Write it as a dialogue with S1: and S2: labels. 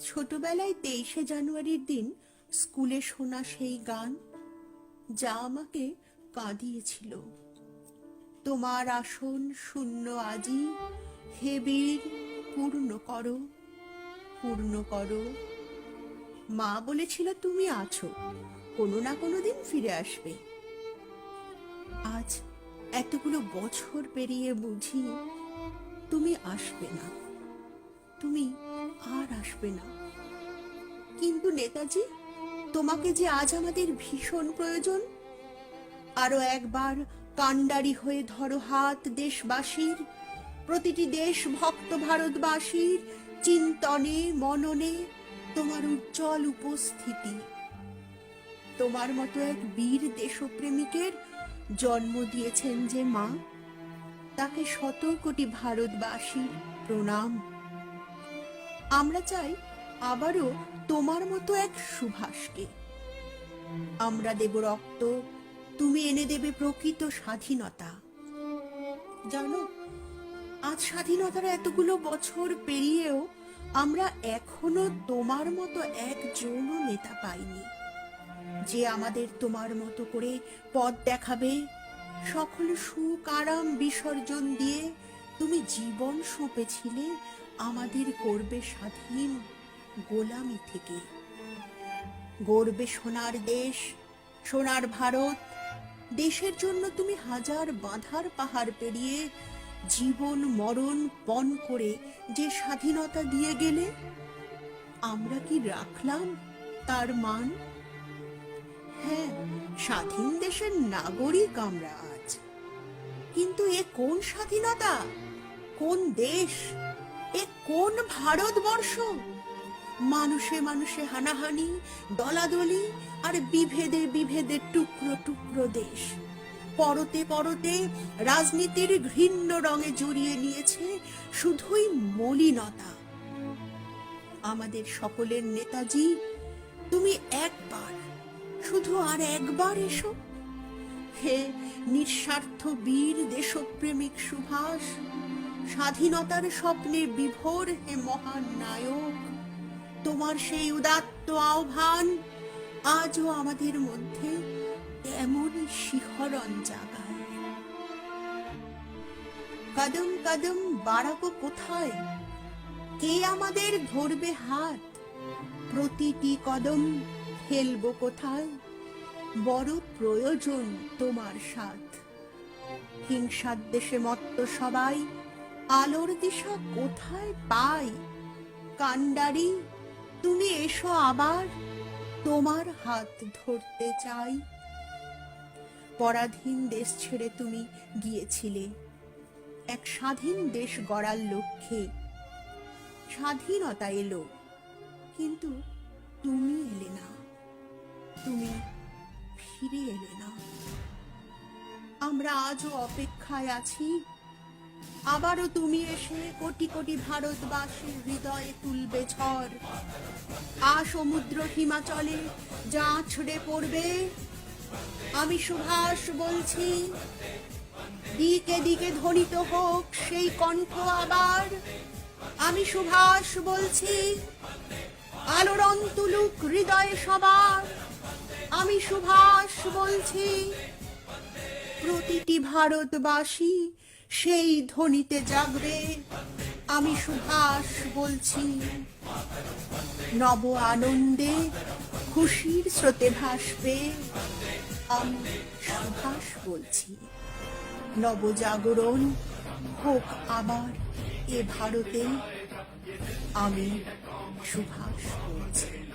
S1: ছোটবেলায় তেইশে জানুয়ারির দিন স্কুলে শোনা সেই গান যা আমাকে কাঁদিয়েছিল। তোমার আসন শূন্য আজি হে বীর, পূর্ণ করো পূর্ণ করো। মা বলেছিল, তুমি আছো, কোনো না কোনো দিন ফিরে আসবে। আজ এতগুলো বছর পেরিয়ে বুঝি তুমি আসবে না। তুমি আসবে না। কিন্তু নেতাজি, তোমাকে যে আজ আমাদের ভীষণ প্রয়োজন, আরও একবার কাণ্ডারি হয়ে ধরো হাত দেশবাসীর, প্রতিটি দেশ ভক্ত ভারতবাসীর চিন্তনে, মননে তোমার উজ্জ্বল উপস্থিতি। তোমার মতো এক বীর দেশপ্রেমিকের জন্ম দিয়েছেন যে মা, তাকে শত কোটি ভারতবাসীর প্রণাম। আমরা চাই আবারও তোমার মতো এক সুভাষকে। আমরা দেব রক্ত, তুমি এনে দেবে প্রকৃত স্বাধীনতা। জানো, আজ স্বাধীনতার এতগুলো বছর পেরিয়েও আমরা এখনও তোমার মতো একজনও নেতা পাইনি। যে আমাদের তোমার মতো করে পথ দেখাবে, সকল সুখ, আরাম, বিসর্জন দিয়ে তুমি জীবন সঁপেছিলে আমাদের করবে স্বাধীন গোলামি থেকে। গর্বে সোনার দেশ, সোনার ভারত। দেশের জন্য তুমি হাজার বাঁধার পাহাড় পেরিয়ে জীবন মরণ পণ করে যে স্বাধীনতা দিয়ে গেলে, আমরা কি রাখলাম তার মান? হ্যাঁ স্বাধীন দেশের নাগরিক আমরা আজ। কিন্তু এ কোন স্বাধীনতা? কোন দেশ? এ কোন ভারতবর্ষ? মানুষে মানুষে হানাহানি, দলাদলি আর বিভেদে বিভেদে টুকরো টুকরো দেশ। পরতে পরতে রাজনীতির ঘৃণ্য রঙে জড়িয়ে নিয়েছে শুধুই মলিনতা। আমাদের সকলের নেতাজি, তুমি একবার, শুধু আর একবার এসো। হে নিঃস্বার্থ বীর দেশপ্রেমিক সুভাষ স্বাধীনতার স্বপ্নে বিভোর হে মহান নায়ক। তোমার সেই উদাত্ত আহ্বান আজও আমাদের মধ্যে তেমনই শিহরণ জাগায়। কদম কদম বাড়াবো কোথায়? কে আমাদের ধরবে হাত? প্রতিটি কদম ফেলব কোথায়? বড় প্রয়োজন তোমার সাথ। হিংসার দেশে মত্ত সবাই আলোর দিশা কোথায় পাই? কান্ডারি, তুমি এসো আবার, তোমার হাত ধরতে চাই। পরাধীন দেশ ছেড়ে তুমি গিয়েছিলে, এক স্বাধীন দেশ গড়ার লক্ষ্যে। স্বাধীনতা এলো, কিন্তু তুমি এলে না, তুমি ফিরে এলে না। আমরা আজও অপেক্ষায় আছি আবারও তুমি এসে কোটি কোটি ভারতবাসীর হৃদয়ে তুলবে ঝড়। আ সমুদ্র হিমাচলে যা ছড়ে পড়বে, আমি সুভাষ বলছি, দিকে দিকে ধ্বনিত হোক সেই কণ্ঠ আবার, আমি সুভাষ বলছি আলোড়ন তুলুক হৃদয়ে সবার, আমি সুভাষ বলছি, প্রতিটি ভারতবাসী সেই ধ্বনিতে জাগবে। আমি সুভাষ বলছি, নব আনন্দে খুশির স্রোতে ভাসবে। আমি সুভাষ বলছি নবজাগরণ হোক আবার এ ভারতে। আমি সুভাষ বলছি।